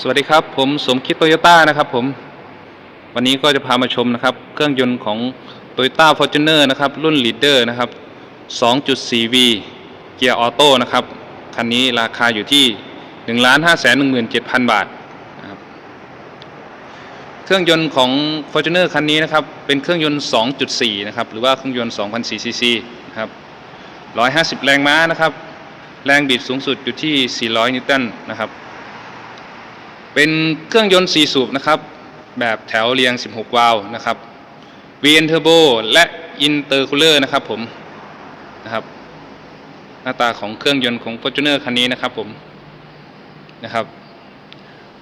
สวัสดีครับ ผมสมคิดโตโยต้านะครับผม วันนี้ก็จะพามาชมนะครับ เครื่องยนต์ของ Toyota Fortuner นะครับ รุ่น Leader นะครับ 2.4V เกียร์ออโต้นะครับ คันนี้ราคาอยู่ที่ 1 5 1 7 0 0 0 บาทนะครับเครื่องยนต์ของ Fortuner คันนี้นะครับ เป็นเครื่องยนต์ 2.4 นะครับ หรือว่าเครื่องยนต์2,004 cc นะครับ150 แรงม้านะครับ แรงบิดสูงสุดอยู่ที่ 400 นิวตันนะครับ เป็นเครื่องยนต์ 4 สูบนะครับ แบบแถวเรียง 16 วาล์วนะครับ VN Turbo และ Intercooler นะครับผมนะครับ หน้าตาของเครื่องยนต์ของ Fortuner คันนี้นะครับผมนะครับ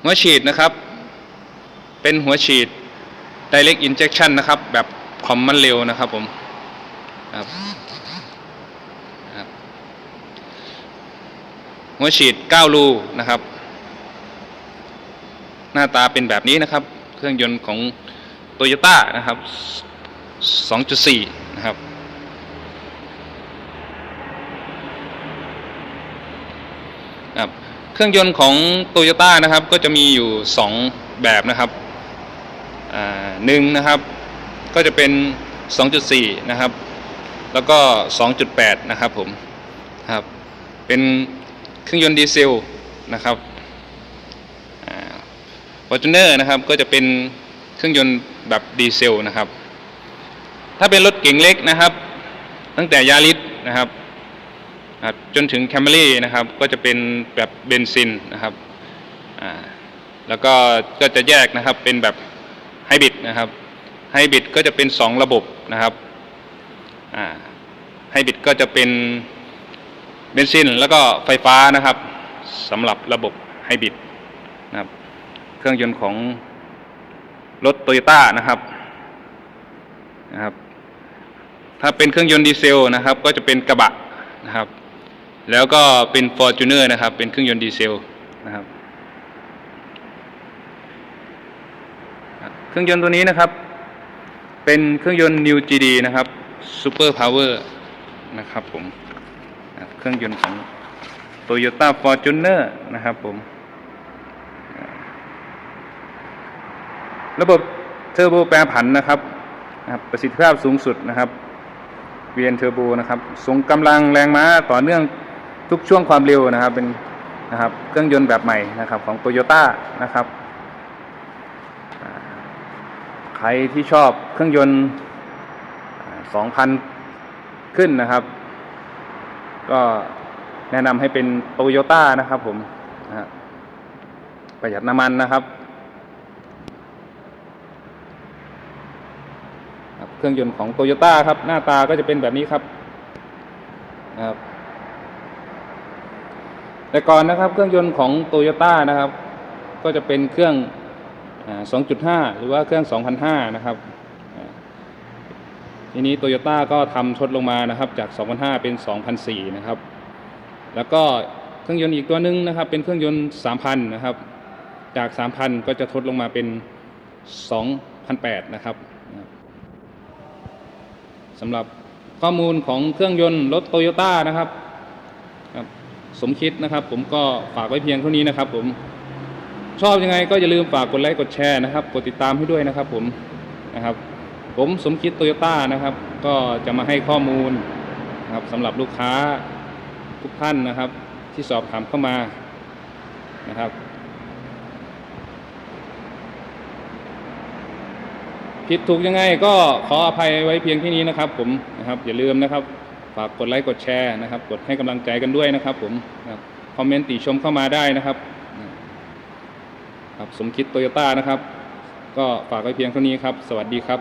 หัวฉีดนะครับ เป็นหัวฉีด Direct Injection นะครับ แบบคอมมันเร็วนะครับผมนะครับนะครับหัวฉีด 9 รูนะครับ หน้าตาเป็นแบบนี้นะครับ เครื่องยนต์ของโตโยต้านะครับ 2.4 นะครับครับเครื่องยนต์ของโตโยต้านะครับก็จะมีอยู่ 2 แบบนะครับอ่าหนึ่งนะครับก็จะเป็น 2.4 นะครับ แล้วก็ 2.8 นะครับผมครับเป็นเครื่องยนต์ดีเซลนะครับ ฟอร์จูเนอร์นะครับก็จะเป็นเครื่องยนต์แบบดีเซลนะครับ ถ้าเป็นรถเก๋งเล็กนะครับ ตั้งแต่ยาริสนะครับจนถึงแคมรี่นะครับก็จะเป็นแบบเบนซินนะครับแล้วก็ก็จะแยกนะครับเป็นแบบไฮบริดนะครับไฮบริดก็จะเป็น 2 ระบบนะครับไฮบริดก็จะเป็นเบนซินแล้วก็ไฟฟ้านะครับสำหรับระบบไฮบริดนะครับ เครื่องยนต์ของรถโตโยต้านะครับนะครับ ถ้าเป็นเครื่องยนต์ดีเซลนะครับ ก็จะเป็นกระบะนะครับ แล้วก็เป็น f o r t u n e r นะครับ เป็นเครื่องยนต์ดีเซลนะครับ เครื่องยนต์ตัวนี้นะครับ เป็นเครื่องยนต์ New GD นะครับ Super Power นะครับผม เครื่องยนต์ของ Toyota Fortuner นะครับผม ระบบเทอร์โบแปรผันนะครับนะครับประสิทธิภาพสูงสุดนะครับ VN Turbo นะครับส่งกำลังแรงม้าต่อเนื่องทุกช่วงความเร็วนะครับเป็นนะครับเครื่องยนต์แบบใหม่นะครับของ Toyota นะครับใครที่ชอบเครื่องยนต์อ่า2,000 ขึ้นนะครับ ก็แนะนำให้เป็น Toyota นะครับผมนะฮะประหยัดน้ำมันนะครับ ครับ เครื่องยนต์ของโตโยต้าครับ หน้าตาก็จะเป็นแบบนี้ครับนะครับแต่ก่อนนะครับเครื่องยนต์ของโตโยต้านะครับ ก็จะเป็นเครื่องอ่า2.5 หรือว่าเครื่อง2,500นะครับ ทีนี้โตโยต้าก็ทำชดลงมานะครับจาก2,500เป็น2,400นะครับ แล้วก็เครื่องยนต์อีกตัวหนึงนะครับ เป็นเครื่องยนต์ 3,000 นะครับ จาก 3,000 ก็จะทดลงมาเป็น2,800นะครับ สำหรับข้อมูลของเครื่องยนต์รถโตโยต้านะครับครับ สมคิดนะครับ ผมก็ฝากไว้เพียงเท่านี้นะครับ ผมชอบยังไงก็อย่าลืมฝากกดไลค์กดแชร์นะครับ กดติดตามให้ด้วยนะครับ ผมนะครับ ผมสมคิดโตโยต้านะครับ ก็จะมาให้ข้อมูลนะครับสำหรับลูกค้าทุกท่านนะครับ ที่สอบถามเข้ามานะครับ ผิดถูกยังไงก็ขออภัยไว้เพียงที่นี้นะครับ ผมนะครับอย่าลืมนะครับ ฝากกดไลค์กดแชร์นะครับ กดให้กำลังใจกันด้วยนะครับ ผมนะคบคอมเมนต์ติชมเข้ามาได้นะครับครับสมคิดโตโยต้านะครับ ก็ฝากไว้เพียงเท่านี้ครับ สวัสดีครับ